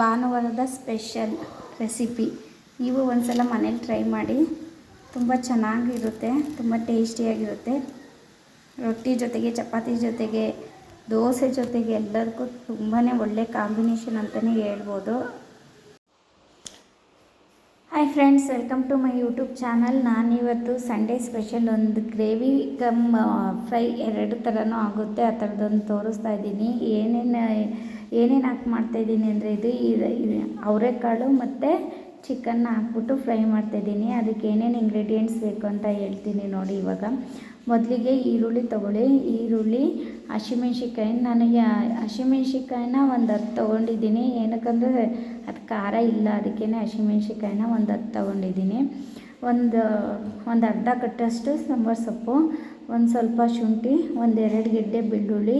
ಭಾನುವಾರದ special recipe. ನೀವು ಒಂದ್ಸಲ ಮನೇಲಿ ಟ್ರೈ ಮಾಡಿ. ತುಂಬ ಚೆನ್ನಾಗಿರುತ್ತೆ, ತುಂಬ ಟೇಸ್ಟಿಯಾಗಿರುತ್ತೆ. ರೊಟ್ಟಿ ಜೊತೆಗೆ, ಚಪಾತಿ ಜೊತೆಗೆ, ದೋಸೆ ಜೊತೆಗೆ ಎಲ್ಲದಕ್ಕೂ ತುಂಬಾ ಒಳ್ಳೆ ಕಾಂಬಿನೇಷನ್ ಅಂತಲೇ ಹೇಳ್ಬೋದು. Hi friends welcome to my YouTube channel ನಾನಿವತ್ತು ಸಂಡೇ ಸ್ಪೆಷಲ್ ಒಂದು ಗ್ರೇವಿ ಕಮ್ ಫ್ರೈ ಎರಡು ಥರನೂ ಆಗುತ್ತೆ, ಆ ಥರದೊಂದು ತೋರಿಸ್ತಾ ಇದ್ದೀನಿ. ಏನೇನು ಏನೇನು ಹಾಕಿ ಮಾಡ್ತಾಯಿದ್ದೀನಿ ಅಂದರೆ ಇದು ಅವರೆಕಾಳು ಮತ್ತು ಚಿಕನ್ನ ಹಾಕ್ಬಿಟ್ಟು ಫ್ರೈ ಮಾಡ್ತಾಯಿದ್ದೀನಿ ಅದಕ್ಕೆ ಏನೇನು ಇಂಗ್ರೀಡಿಯೆಂಟ್ಸ್ ಬೇಕು ಅಂತ ಹೇಳ್ತೀನಿ ನೋಡಿ ಇವಾಗ. ಮೊದಲಿಗೆ ಈರುಳ್ಳಿ ತೊಗೊಳ್ಳಿ. ಈರುಳ್ಳಿ ಹಸಿಮೆಣ್ಸಿಕಾಯಿ ನನಗೆ ಹಸಿಮೆಣ್ಸಿಕಾಯಿನ ಒಂದು ಹತ್ತು ತೊಗೊಂಡಿದ್ದೀನಿ. ಏನಕ್ಕಂದರೆ ಅದು ಖಾರ ಇಲ್ಲ ಅದಕ್ಕೇ ಹಸಿಮೆಣ್ಸಿಕಾಯಿನ ಒಂದು ಹತ್ತು ತೊಗೊಂಡಿದ್ದೀನಿ. ಒಂದು ಒಂದು ಅರ್ಧ ಕಟ್ಟಷ್ಟು ಸಾಂಬಾರು ಸೊಪ್ಪು, ಒಂದು ಸ್ವಲ್ಪ ಶುಂಠಿ ಒಂದೆರಡು ಗೆಡ್ಡೆ ಬೆಳ್ಳುಳ್ಳಿ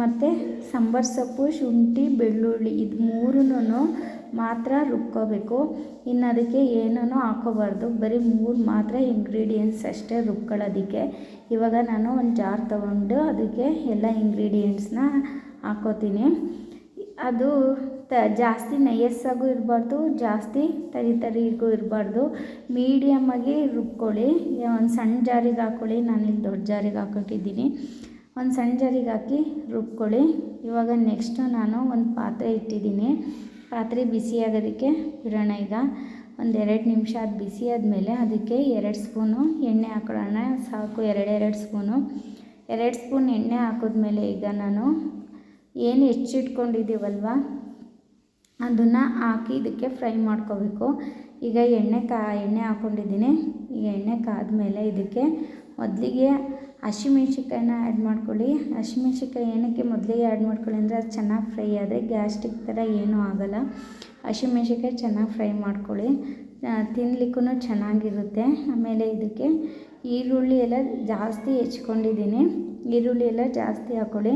ಮತ್ತು ಸಾಂಬಾರು ಸೊಪ್ಪು, ಶುಂಠಿ, ಬೆಳ್ಳುಳ್ಳಿ ಇದು ಮೂರೂ ಮಾತ್ರ ರುಬ್ಕೋಬೇಕು. ಇನ್ನು ಅದಕ್ಕೆ ಏನೂ ಹಾಕೋಬಾರ್ದು ಬರೀ ಮೂರು ಮಾತ್ರ ಇಂಗ್ರೀಡಿಯೆಂಟ್ಸ್ ಅಷ್ಟೇ ರುಬ್ಕೊಳ್ಳೋದಕ್ಕೆ ಇವಾಗ ನಾನು ಒಂದು ಜಾರ್ ತೊಗೊಂಡು ಅದಕ್ಕೆ ಎಲ್ಲ ಇಂಗ್ರೀಡಿಯೆಂಟ್ಸ್ನ ಹಾಕೋತೀನಿ ಅದು ತ, ಜಾಸ್ತಿ ನಯಸ್ಸಾಗೂ ಇರಬಾರ್ದು, ಜಾಸ್ತಿ ತರಿ ತರಿಗೂ ಇರಬಾರ್ದು. ಮೀಡಿಯಮ್ಮಾಗಿ ರುಬ್ಕೊಳ್ಳಿ. ಒಂದು ಸಣ್ಣ ಜಾರಿಗೆ ಹಾಕ್ಕೊಳ್ಳಿ. ನಾನಿಲ್ಲಿ ದೊಡ್ಡ ಜಾರಿಗೆ ಹಾಕೊಂಡಿದ್ದೀನಿ ಒಂದು ಸಣ್ಣ ಜಾರಿಗೆ ಹಾಕಿ ರುಬ್ಕೊಳ್ಳಿ. ಇವಾಗ ನೆಕ್ಸ್ಟು ನಾನು ಒಂದು ಪಾತ್ರೆ ಇಟ್ಟಿದ್ದೀನಿ. ಪಾತ್ರೆ ಬಿಸಿ ಆಗೋದಕ್ಕೆ ಬಿಡೋಣ ಈಗ. ಒಂದೆರಡು ನಿಮಿಷ ಅದು ಬಿಸಿ ಆದಮೇಲೆ ಅದಕ್ಕೆ ಎರಡು ಸ್ಪೂನು ಎಣ್ಣೆ ಹಾಕೊಳ್ಳೋಣ. ಸಾಕು ಎರಡೆರಡು ಸ್ಪೂನು. ಎರಡು ಸ್ಪೂನ್ ಎಣ್ಣೆ ಹಾಕಿದ್ಮೇಲೆ ಈಗ ನಾನು ಏನು ಹೆಚ್ಚಿಟ್ಕೊಂಡಿದ್ದೀವಲ್ವ? ಅದನ್ನು ಹಾಕಿ ಇದಕ್ಕೆ ಫ್ರೈ ಮಾಡ್ಕೋಬೇಕು. ಈಗ ಎಣ್ಣೆ ಕಾ, ಎಣ್ಣೆ ಹಾಕ್ಕೊಂಡಿದ್ದೀನಿ ಈಗ ಎಣ್ಣೆ ಕಾದ ಮೇಲೆ ಇದಕ್ಕೆ ಮೊದಲಿಗೆ ಹಸಿಮೆಣ್ಸಿಕಾಯಿನ ಆ್ಯಡ್ ಮಾಡ್ಕೊಳ್ಳಿ. ಹಸಿಮೆಣ್ಸಿಕಾಯಿ ಏನಕ್ಕೆ ಮೊದಲಿಗೆ ಆ್ಯಡ್ ಮಾಡ್ಕೊಳ್ಳಿ ಅಂದರೆ ಅದು ಚೆನ್ನಾಗಿ ಫ್ರೈ ಆದರೆ ಗ್ಯಾಸ್ಟ್ರಿಕ್ ಥರ ಏನೂ ಆಗೋಲ್ಲ. ಹಸಿಮೆಣ್ಸಿಕಾಯಿ ಚೆನ್ನಾಗಿ ಫ್ರೈ ಮಾಡ್ಕೊಳ್ಳಿ. ತಿನ್ನಲಿಕ್ಕೂ ಚೆನ್ನಾಗಿರುತ್ತೆ. ಆಮೇಲೆ ಇದಕ್ಕೆ ಈರುಳ್ಳಿ ಎಲ್ಲ ಜಾಸ್ತಿ ಹೆಚ್ಕೊಂಡಿದ್ದೀನಿ. ಈರುಳ್ಳಿ ಎಲ್ಲ ಜಾಸ್ತಿ ಹಾಕ್ಕೊಳ್ಳಿ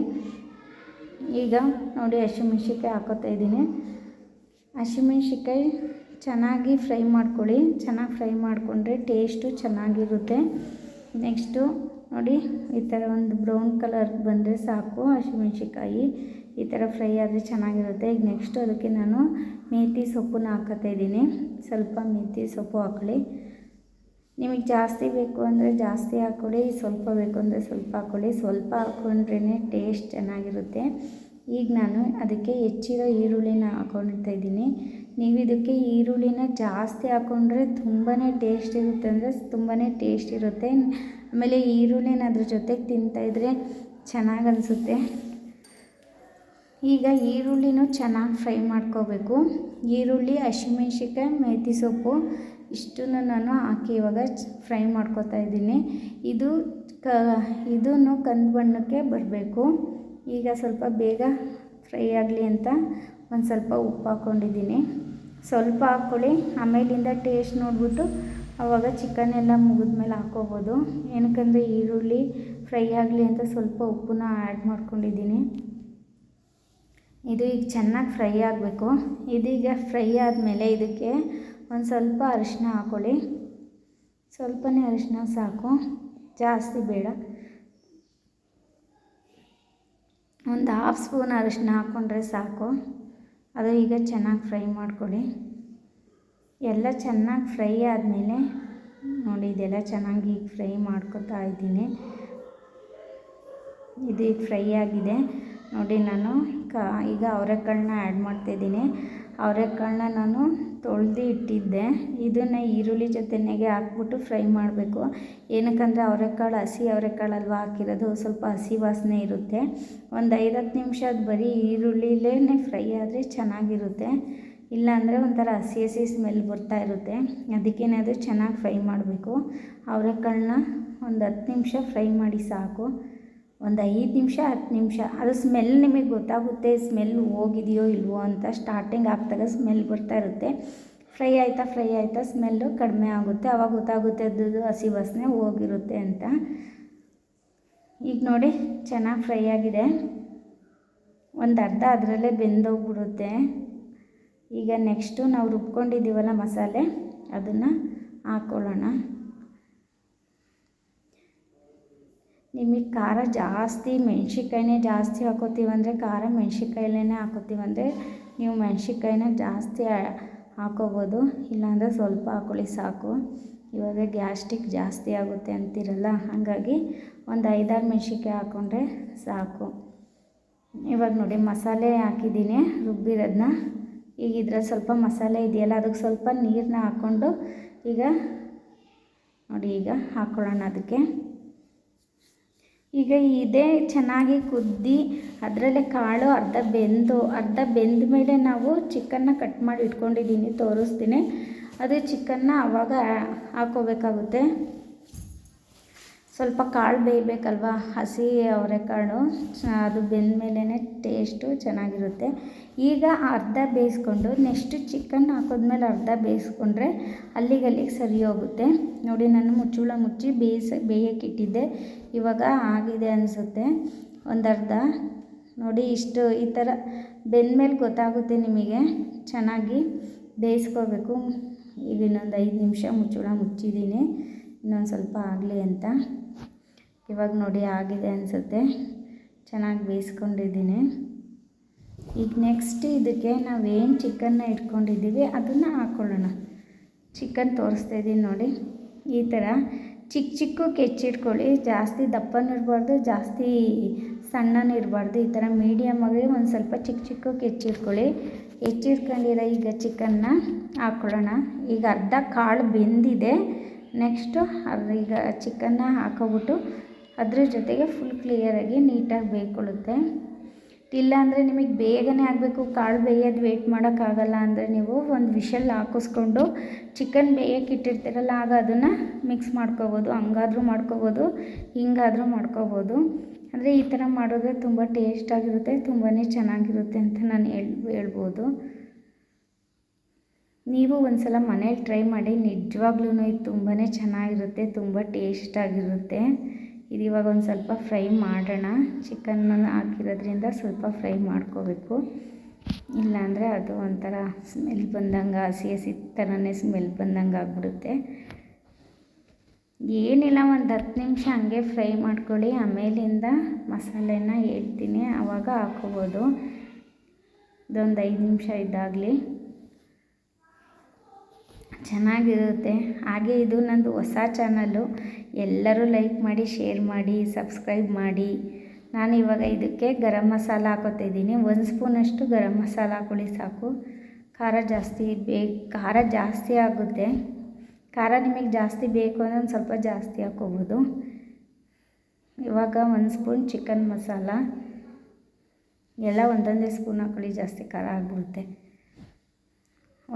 ಈಗ ನೋಡಿ ಹಸಿಮೆಣ್ಸಿಕಾಯಿ ಹಾಕೋತಾ ಇದ್ದೀನಿ. ಹಸಿಮೆಣ್ಸಿಕಾಯಿ ಚೆನ್ನಾಗಿ ಫ್ರೈ ಮಾಡ್ಕೊಳ್ಳಿ. ಚೆನ್ನಾಗಿ ಫ್ರೈ ಮಾಡಿಕೊಂಡ್ರೆ ಟೇಸ್ಟು ಚೆನ್ನಾಗಿರುತ್ತೆ. ನೆಕ್ಸ್ಟು ನೋಡಿ, ಈ ಥರ ಒಂದು ಬ್ರೌನ್ ಕಲರ್ ಬಂದರೆ ಸಾಕು ಹಸಿಮೆಣ್ಸಿಕಾಯಿ ಈ ಥರ ಫ್ರೈ ಆದರೆ ಚೆನ್ನಾಗಿರುತ್ತೆ. ಈಗ ನೆಕ್ಸ್ಟ್ ಅದಕ್ಕೆ ನಾನು ಮೇಥಿ ಸೊಪ್ಪನ್ನ ಹಾಕೋತಾ ಇದ್ದೀನಿ. ಸ್ವಲ್ಪ ಮೇಥಿ ಸೊಪ್ಪು ಹಾಕೊಳ್ಳಿ. ನಿಮಗೆ ಜಾಸ್ತಿ ಬೇಕು ಅಂದರೆ ಜಾಸ್ತಿ ಹಾಕ್ಕೊಳ್ಳಿ ಸ್ವಲ್ಪ ಬೇಕು ಅಂದರೆ ಸ್ವಲ್ಪ ಹಾಕ್ಕೊಳ್ಳಿ ಸ್ವಲ್ಪ ಹಾಕ್ಕೊಂಡ್ರೇ ಟೇಸ್ಟ್ ಚೆನ್ನಾಗಿರುತ್ತೆ. ಈಗ ನಾನು ಅದಕ್ಕೆ ಹೆಚ್ಚಿರೋ ಈರುಳ್ಳಿನ ಹಾಕೊಂಡಿರ್ತಾ ಇದ್ದೀನಿ. ನೀವು ಇದಕ್ಕೆ ಈರುಳ್ಳಿನ ಜಾಸ್ತಿ ಹಾಕ್ಕೊಂಡ್ರೆ ತುಂಬಾ ಟೇಸ್ಟ್ ಇರುತ್ತೆ ಅಂದರೆ ತುಂಬಾ ಟೇಸ್ಟ್ ಇರುತ್ತೆ. ಆಮೇಲೆ ಈರುಳ್ಳಿನ ಅದ್ರ ಜೊತೆಗೆ ತಿಂತಾಯಿದ್ರೆ ಚೆನ್ನಾಗಿ ಅನಿಸುತ್ತೆ. ಈಗ ಈರುಳ್ಳಿನೂ ಚೆನ್ನಾಗಿ ಫ್ರೈ ಮಾಡ್ಕೋಬೇಕು. ಈರುಳ್ಳಿ ಹಸಿಮೆಣ್ಸಿಕಾಯಿ ಮೆಥಿ ಸೊಪ್ಪು ಇಷ್ಟನ್ನು ನಾನು ಹಾಕಿ ಇವಾಗ ಫ್ರೈ ಮಾಡ್ಕೋತಾ ಇದ್ದೀನಿ. ಇದು ಕ, ಇದನ್ನು ಕಂದು ಬಣ್ಣಕ್ಕೆ ಬರಬೇಕು. ಈಗ ಸ್ವಲ್ಪ ಬೇಗ ಫ್ರೈ ಆಗಲಿ ಅಂತ ಒಂದು ಸ್ವಲ್ಪ ಉಪ್ಪು ಹಾಕ್ಕೊಂಡಿದ್ದೀನಿ. ಸ್ವಲ್ಪ ಹಾಕ್ಕೊಳ್ಳಿ. ಆಮೇಲಿಂದ ಟೇಸ್ಟ್ ನೋಡಿಬಿಟ್ಟು ಆವಾಗ ಚಿಕನ್ ಎಲ್ಲ ಮುಗಿದ್ಮೇಲೆ ಹಾಕ್ಕೋಬೋದು. ಏನಕ್ಕಂದರೆ ಈರುಳ್ಳಿ ಫ್ರೈ ಆಗಲಿ ಅಂತ ಸ್ವಲ್ಪ ಉಪ್ಪನ್ನ ಆ್ಯಡ್ ಮಾಡ್ಕೊಂಡಿದ್ದೀನಿ. ಇದು ಈಗ ಚೆನ್ನಾಗಿ ಫ್ರೈ ಆಗಬೇಕು. ಇದೀಗ ಫ್ರೈ ಆದಮೇಲೆ ಇದಕ್ಕೆ ಒಂದು ಸ್ವಲ್ಪ ಅರಿಶಿನ ಹಾಕ್ಕೊಳ್ಳಿ. ಸ್ವಲ್ಪನೇ ಅರಿಶಿನ ಸಾಕು. ಜಾಸ್ತಿ ಬೇಡ. ಒಂದು ಹಾಫ್ ಸ್ಪೂನ್ ಅರಿಶಿನ ಹಾಕ್ಕೊಂಡ್ರೆ ಸಾಕು. ಅದು ಈಗ ಚೆನ್ನಾಗಿ ಫ್ರೈ ಮಾಡ್ಕೊಳ್ಳಿ. ಎಲ್ಲ ಚೆನ್ನಾಗಿ ಫ್ರೈ ಆದಮೇಲೆ, ನೋಡಿ ಇದೆಲ್ಲ ಚೆನ್ನಾಗಿ ಈಗ ಫ್ರೈ ಮಾಡ್ಕೊತಾ ಇದ್ದೀನಿ. ಇದು ಈಗ ಫ್ರೈ ಆಗಿದೆ. ನೋಡಿ ನಾನು ಕ ಈಗ ಅವರೆಕಾಳನ್ನ ಆ್ಯಡ್ ಮಾಡ್ತಾಯಿದ್ದೀನಿ ಅವರೆಕಾಳನ್ನ ನಾನು ತೊಳೆದು ಇಟ್ಟಿದ್ದೆ. ಇದನ್ನು ಈರುಳ್ಳಿ ಜೊತೆನೆಗೆ ಹಾಕ್ಬಿಟ್ಟು ಫ್ರೈ ಮಾಡಬೇಕು. ಏನಕ್ಕಂದರೆ ಅವರೆಕಾಳು ಹಸಿ ಅವರೆಕಾಳಲ್ವ ಹಾಕಿರೋದು, ಸ್ವಲ್ಪ ಹಸಿ ವಾಸನೆ ಇರುತ್ತೆ. ಒಂದು ಐದು ಹತ್ತು ನಿಮಿಷ ಅದು ಬರೀ ಈರುಳ್ಳಿಲೇ ಫ್ರೈ ಆದರೆ ಚೆನ್ನಾಗಿರುತ್ತೆ. ಇಲ್ಲಾಂದರೆ ಒಂಥರ ಹಸಿ ಹಸಿ ಸ್ಮೆಲ್ ಬರ್ತಾ ಇರುತ್ತೆ. ಅದಕ್ಕೇನಾದರೂ ಚೆನ್ನಾಗಿ ಫ್ರೈ ಮಾಡಬೇಕು. ಅವರೆಕಾಳನ್ನ ಒಂದು ಹತ್ತು ನಿಮಿಷ ಫ್ರೈ ಮಾಡಿ ಸಾಕು. ಒಂದು ಐದು ನಿಮಿಷ, ಹತ್ತು ನಿಮಿಷ, ಅದು ಸ್ಮೆಲ್ ನಿಮಗೆ ಗೊತ್ತಾಗುತ್ತೆ ಸ್ಮೆಲ್ ಹೋಗಿದೆಯೋ ಇಲ್ವೋ ಅಂತ ಸ್ಟಾರ್ಟಿಂಗ್ ಆಗ್ತಾಗ ಸ್ಮೆಲ್ ಬರ್ತಾ ಇರುತ್ತೆ. ಫ್ರೈ ಆಯಿತಾ ಫ್ರೈ ಆಯಿತಾ ಸ್ಮೆಲ್ಲು ಕಡಿಮೆ ಆಗುತ್ತೆ ಆವಾಗ ಗೊತ್ತಾಗುತ್ತೆ ಅದು ಹಸಿ ವಾಸನೆ ಹೋಗಿರುತ್ತೆ ಅಂತ. ಈಗ ನೋಡಿ, ಚೆನ್ನಾಗಿ ಫ್ರೈ ಆಗಿದೆ. ಒಂದು ಅರ್ಧ ಅದರಲ್ಲೇ ಬೆಂದೋಗ್ಬಿಡುತ್ತೆ. ಈಗ ನೆಕ್ಸ್ಟು ನಾವು ರುಬ್ಕೊಂಡಿದ್ದೀವಲ್ಲ ಮಸಾಲೆ, ಅದನ್ನು ಹಾಕ್ಕೊಳ್ಳೋಣ ನಿಮಗೆ ಖಾರ ಜಾಸ್ತಿ ಮೆಣ್ಸಿನ್ಕಾಯಿನೇ ಜಾಸ್ತಿ ಹಾಕೋತೀವಿ ಅಂದರೆ ಖಾರ ಮೆಣ್ಸಿನ್ಕಾಯಲ್ಲೇ ಹಾಕೋತೀವಿ ಅಂದರೆ ನೀವು ಮೆಣ್ಸಿನ್ಕಾಯಿನ ಜಾಸ್ತಿ ಹಾಕೋಬೋದು. ಇಲ್ಲಾಂದರೆ ಸ್ವಲ್ಪ ಹಾಕೊಳ್ಳಿ ಸಾಕು. ಇವಾಗ ಗ್ಯಾಸ್ಟಿಕ್ ಜಾಸ್ತಿ ಆಗುತ್ತೆ ಅಂತೀರಲ್ಲ, ಹಾಗಾಗಿ ಒಂದು ಐದಾರು ಮೆಣ್ಸಿನ್ಕಾಯಿ ಹಾಕ್ಕೊಂಡ್ರೆ ಸಾಕು. ಇವಾಗ ನೋಡಿ ಮಸಾಲೆ ಹಾಕಿದ್ದೀನಿ ರುಬ್ಬಿರೋದನ್ನ ಈಗ ಇದ್ರಲ್ಲಿ ಸ್ವಲ್ಪ ಮಸಾಲೆ ಇದೆಯಲ್ಲ, ಅದಕ್ಕೆ ಸ್ವಲ್ಪ ನೀರನ್ನ ಹಾಕ್ಕೊಂಡು ಈಗ ನೋಡಿ ಈಗ ಹಾಕ್ಕೊಳ್ಳೋಣ ಅದಕ್ಕೆ. ಈಗ ಇದೇ, ಚೆನ್ನಾಗಿ ಕುದ್ದಿ ಅದರಲ್ಲೇ ಕಾಳು ಅರ್ಧ ಬೆಂದು, ಅರ್ಧ ಬೆಂದ ಮೇಲೆ ನಾವು ಚಿಕನ್ನ ಕಟ್ ಮಾಡಿ ಇಟ್ಕೊಂಡಿದ್ದೀನಿ, ತೋರಿಸ್ತೀನಿ. ಅದು ಚಿಕನ್ನ ಆವಾಗ ಹಾಕೋಬೇಕಾಗುತ್ತೆ. ಸ್ವಲ್ಪ ಕಾಳು ಬೇಯಬೇಕಲ್ವ? ಹಸಿ ಅವರೆಕಾಳು. ಅದು ಬೆಂದ ಮೇಲೇ ಟೇಸ್ಟು ಚೆನ್ನಾಗಿರುತ್ತೆ. ಈಗ ಅರ್ಧ ಬೇಯಿಸ್ಕೊಂಡು ನೆಕ್ಸ್ಟ್ ಚಿಕನ್ ಹಾಕಿದ್ಮೇಲೆ ಅರ್ಧ ಬೇಯಿಸ್ಕೊಂಡ್ರೆ ಅಲ್ಲಿಗೆ ಸರಿ ಹೋಗುತ್ತೆ. ನೋಡಿ, ನಾನು ಮುಚ್ಚುಳ ಮುಚ್ಚಿ ಬೇಯಿಸ ಬೇಯೋಕ್ಕಿಟ್ಟಿದ್ದೆ ಇವಾಗ ಆಗಿದೆ ಅನಿಸುತ್ತೆ. ಒಂದು ಅರ್ಧ ನೋಡಿ, ಇಷ್ಟು ಈ ಥರ ಬೆಂದಮೇಲೆ ಗೊತ್ತಾಗುತ್ತೆ ನಿಮಗೆ. ಚೆನ್ನಾಗಿ ಬೇಯಿಸ್ಕೋಬೇಕು ಈಗ ಇನ್ನೊಂದು ಐದು ನಿಮಿಷ ಮುಚ್ಚುಳ ಮುಚ್ಚಿದ್ದೀನಿ. ಇನ್ನೊಂದು ಸ್ವಲ್ಪ ಆಗಲಿ ಅಂತ. ಇವಾಗ ನೋಡಿ ಆಗಿದೆ ಅನಿಸುತ್ತೆ. ಚೆನ್ನಾಗಿ ಬೇಯಿಸ್ಕೊಂಡಿದ್ದೀನಿ. ಈಗ ನೆಕ್ಸ್ಟ್ ಇದಕ್ಕೆ ನಾವೇನು ಚಿಕನ್ನ ಇಟ್ಕೊಂಡಿದ್ದೀವಿ, ಅದನ್ನು ಹಾಕ್ಕೊಳ್ಳೋಣ ಚಿಕನ್ ತೋರಿಸ್ತಾ ಇದ್ದೀನಿ ನೋಡಿ. ಈ ಥರ ಚಿಕ್ಕ ಚಿಕ್ಕ ಕೆಚ್ಚಿಟ್ಕೊಳ್ಳಿ, ಜಾಸ್ತಿ ದಪ್ಪನೂ ಇರಬಾರ್ದು, ಜಾಸ್ತಿ ಸಣ್ಣನೂ ಇರಬಾರ್ದು. ಈ ಥರ ಮೀಡಿಯಮಾಗಿ ಒಂದು ಸ್ವಲ್ಪ ಚಿಕ್ಕ ಚಿಕ್ಕ ಕೆಚ್ಚಿಟ್ಕೊಳ್ಳಿ. ಹೆಚ್ಚಿಟ್ಕೊಂಡಿರೋ ಈಗ ಚಿಕನ್ನ ಹಾಕ್ಕೊಳ್ಳೋಣ ಈಗ ಅರ್ಧ ಕಾಳು ಬೆಂದಿದೆ. ನೆಕ್ಸ್ಟು ಈಗ ಚಿಕನ್ನ ಹಾಕೋಬಿಟ್ಟು ಅದ್ರ ಜೊತೆಗೆ ಫುಲ್ ಕ್ಲಿಯರಾಗಿ ನೀಟಾಗಿ ಬೇಯ್ಕೊಳ್ಳುತ್ತೆ. ಇಲ್ಲಾಂದರೆ ನಿಮಗೆ ಬೇಗನೆ ಆಗಬೇಕು, ಕಾಳು ಬೇಯೋದು ವೇಟ್ ಮಾಡೋಕ್ಕಾಗಲ್ಲ ಅಂದರೆ ನೀವು ಒಂದು ವಿಷಲ್ ಹಾಕಿಸ್ಕೊಂಡು ಚಿಕನ್ ಬೇಯಕ್ಕೆ ಇಟ್ಟಿರ್ತೀರಲ್ಲ, ಆಗ ಅದನ್ನು ಮಿಕ್ಸ್ ಮಾಡ್ಕೋಬೋದು. ಹಂಗಾದರೂ ಮಾಡ್ಕೋಬೋದು, ಹಿಂಗಾದರೂ ಮಾಡ್ಕೋಬೋದು. ಅಂದರೆ ಈ ಥರ ಮಾಡಿದ್ರೆ ತುಂಬ ಟೇಸ್ಟಾಗಿರುತ್ತೆ ತುಂಬಾ ಚೆನ್ನಾಗಿರುತ್ತೆ ಅಂತ ನಾನು ಹೇಳ್, ಹೇಳ್ಬೋದು. ನೀವು ಒಂದು ಸಲ ಮನೇಲಿ ಟ್ರೈ ಮಾಡಿ ನಿಜವಾಗ್ಲೂ ಇದು ತುಂಬಾ ಚೆನ್ನಾಗಿರುತ್ತೆ, ತುಂಬ ಟೇಸ್ಟಾಗಿರುತ್ತೆ ಇದು ಇವಾಗ ಒಂದು ಸ್ವಲ್ಪ ಫ್ರೈ ಮಾಡೋಣ. ಚಿಕನ್ನ ಹಾಕಿರೋದ್ರಿಂದ ಸ್ವಲ್ಪ ಫ್ರೈ ಮಾಡ್ಕೋಬೇಕು. ಇಲ್ಲಾಂದರೆ ಅದು ಒಂಥರ ಸ್ಮೆಲ್ ಬಂದಂಗೆ ಹಸಿ ಹಸಿ ಥರನೇ ಸ್ಮೆಲ್ ಬಂದಂಗೆ ಆಗ್ಬಿಡುತ್ತೆ. ಏನಿಲ್ಲ, ಒಂದು ಹತ್ತು ನಿಮಿಷ ಹಂಗೆ ಫ್ರೈ ಮಾಡ್ಕೊಳ್ಳಿ. ಆಮೇಲಿಂದ ಮಸಾಲೆನ ಹೇಳ್ತೀನಿ. ಆವಾಗ ಹಾಕೋಬೋದು ಇದೊಂದು ಐದು ನಿಮಿಷ ಇದ್ದಾಗಲಿ. ಚೆನ್ನಾಗಿರುತ್ತೆ. ಹಾಗೆ ಇದು ನಂದು ಹೊಸ ಚಾನಲ್ಲು. ಎಲ್ಲರೂ ಲೈಕ್ ಮಾಡಿ, ಶೇರ್ ಮಾಡಿ, ಸಬ್ಸ್ಕ್ರೈಬ್ ಮಾಡಿ. ನಾನು ಇವಾಗ ಇದಕ್ಕೆ ಗರಂ ಮಸಾಲ ಹಾಕೋತಿದ್ದೀನಿ. ಒಂದು ಸ್ಪೂನಷ್ಟು ಗರಂ ಮಸಾಲ ಹಾಕೊಳ್ಳಿ ಸಾಕು. ಖಾರ ಜಾಸ್ತಿ ಬೇಕು ಖಾರ ಜಾಸ್ತಿ ಆಗುತ್ತೆ. ಖಾರ ನಿಮಗೆ ಜಾಸ್ತಿ ಬೇಕು ಅಂದರೆ ಒಂದು ಸ್ವಲ್ಪ ಜಾಸ್ತಿ ಹಾಕೋಬೋದು. ಇವಾಗ ಒಂದು ಸ್ಪೂನ್ ಚಿಕನ್ ಮಸಾಲ. ಎಲ್ಲ ಒಂದೊಂದೇ ಸ್ಪೂನ್ ಹಾಕೊಳ್ಳಿ, ಜಾಸ್ತಿ ಖಾರ ಆಗಿಬಿಡುತ್ತೆ.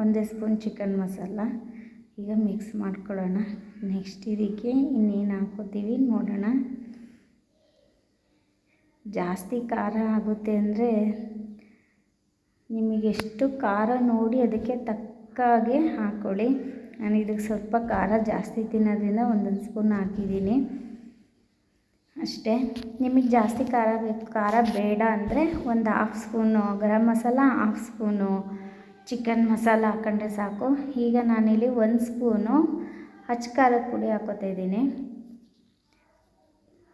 ಒಂದೇ ಸ್ಪೂನ್ ಚಿಕನ್ ಮಸಾಲ. ಈಗ ಮಿಕ್ಸ್ ಮಾಡ್ಕೊಳ್ಳೋಣ. ನೆಕ್ಸ್ಟ್ ಇದಕ್ಕೆ ಇನ್ನೇನು ಹಾಕೋತೀವಿ ನೋಡೋಣ. ಜಾಸ್ತಿ ಖಾರ ಆಗುತ್ತೆ ಅಂದರೆ ನಿಮಗೆಷ್ಟು ಖಾರ ನೋಡಿ ಅದಕ್ಕೆ ತಕ್ಕಾಗೆ ಹಾಕ್ಕೊಳ್ಳಿ ನಾನು ಇದಕ್ಕೆ ಸ್ವಲ್ಪ ಖಾರ ಜಾಸ್ತಿ ತಿನ್ನೋದ್ರಿಂದ ಒಂದೊಂದು ಸ್ಪೂನ್ ಹಾಕಿದ್ದೀನಿ. ಅಷ್ಟೇ, ನಿಮಗೆ ಜಾಸ್ತಿ ಖಾರ ಬೇಕು, ಖಾರ ಬೇಡ ಅಂದರೆ ಒಂದು half spoon garam masala half spoon chicken masala ಹಾಕೊಂಡ್ರೆ ಸಾಕು. ಈಗ ನಾನಿಲ್ಲಿ ಒಂದು ಸ್ಪೂನು ಹಚ್ಚ ಖಾರದ ಪುಡಿ ಹಾಕೋತಾ ಇದ್ದೀನಿ.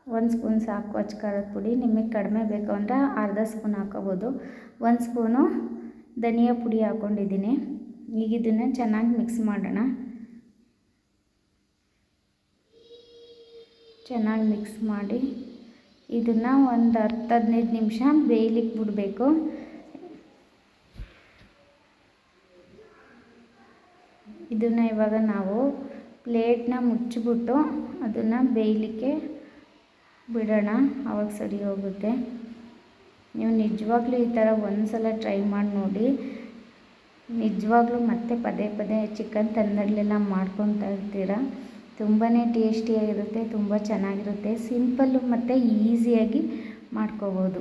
ಒಂದು ಸ್ಪೂನ್ ಸಾಕು ಹಚ್ಚ ಖಾರದ ಪುಡಿ. ನಿಮಗೆ ಕಡಿಮೆ ಬೇಕು ಅಂದರೆ ಅರ್ಧ ಸ್ಪೂನ್ ಹಾಕೋಬೋದು. ಒಂದು ಸ್ಪೂನು ಧನಿಯಾ ಪುಡಿ ಹಾಕ್ಕೊಂಡಿದ್ದೀನಿ ಈಗ ಇದನ್ನು ಚೆನ್ನಾಗಿ ಮಿಕ್ಸ್ ಮಾಡೋಣ. ಚೆನ್ನಾಗಿ ಮಿಕ್ಸ್ ಮಾಡಿ ಇದನ್ನು ಒಂದು ಹತ್ತು ಹದಿನೈದು ನಿಮಿಷ ಬೇಯಲಿಕ್ಕೆ ಬಿಡಬೇಕು ಇದನ್ನು ಇವಾಗ ನಾವು ಪ್ಲೇಟ್ನ ಮುಚ್ಚಿಬಿಟ್ಟು ಅದನ್ನು ಬೇಯಲಿಕ್ಕೆ ಬಿಡೋಣ. ಆವಾಗ ಸರಿ ಹೋಗುತ್ತೆ. ನೀವು ನಿಜವಾಗ್ಲೂ ಈ ಥರ ಒಂದು ಸಲ ಟ್ರೈ ಮಾಡಿ ನೋಡಿ. ನಿಜವಾಗ್ಲೂ ಮತ್ತೆ ಪದೇ ಪದೇ ಚಿಕನ್ ತಂದರ್ಲೆಲ್ಲ ಮಾಡ್ಕೊತಾ ಇರ್ತೀರ? ತುಂಬಾ ಟೇಸ್ಟಿಯಾಗಿರುತ್ತೆ, ತುಂಬ ಚೆನ್ನಾಗಿರುತ್ತೆ. ಸಿಂಪಲ್ಲು ಮತ್ತು ಈಸಿಯಾಗಿ ಮಾಡ್ಕೋಬೋದು.